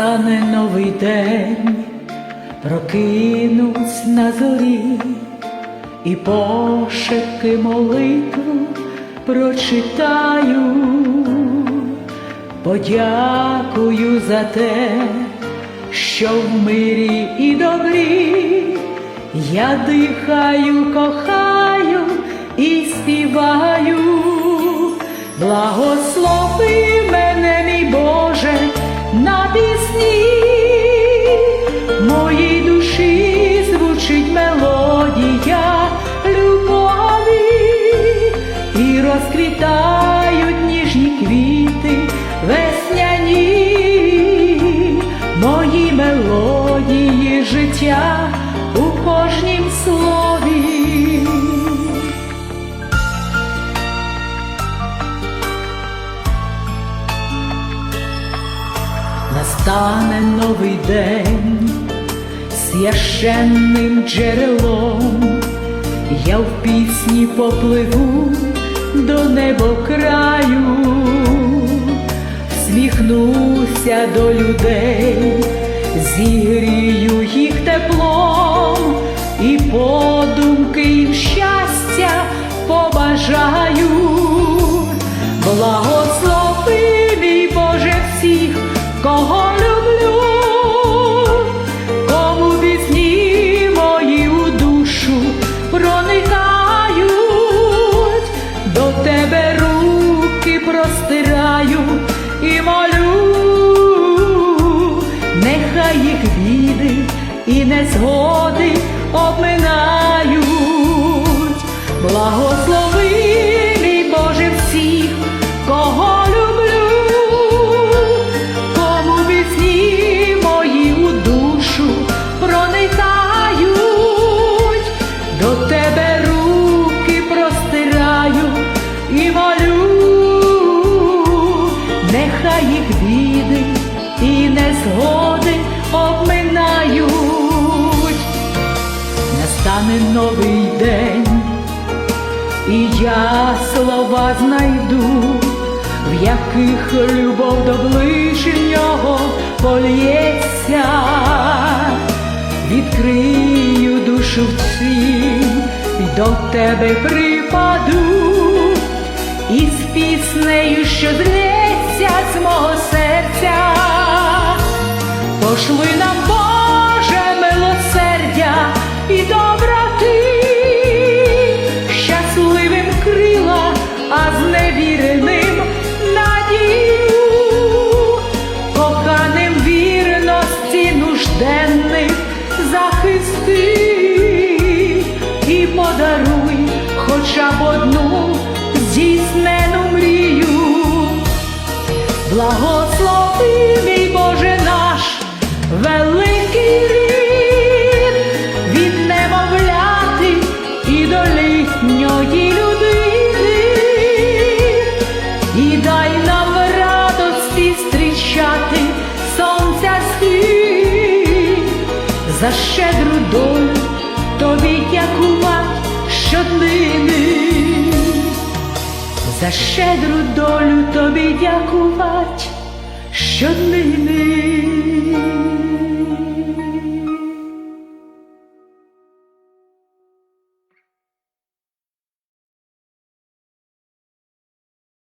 Настане новий день, прокинусь на зорі і пошепки молитву прочитаю, подякую за те, що в мирі і добрі я дихаю, кохаю і співаю, благослови і розквітають ніжні квіти весняні, мої мелодії життя у кожнім слові. Настане новий день священним джерелом, я в пісні попливу до небокраю, всміхнуся до людей, зігрію їх теплом і подумки їм щастя побажаю. Благослови, простираю і молю, нехай їх біди і незгоди обминають, благослови, мій Боже, всіх, кого люблю, кому пісні мої у душу проникають, до тебе руки простираю і незгоди обминають, настане новий день. І я слова знайду, в яких любов до ближнього польється, відкрию душу всім, і до тебе припаду, і з піснею, що злється з мого серця, б одну здійснену мрію. Благослови, мій Боже наш, великий рід, від немовляти і до літньої людини, і дай нам радості зустрічати сонця схід, за щедру долю тобі дякувати щоднини, за щедру долю тобі дякувать щоднини.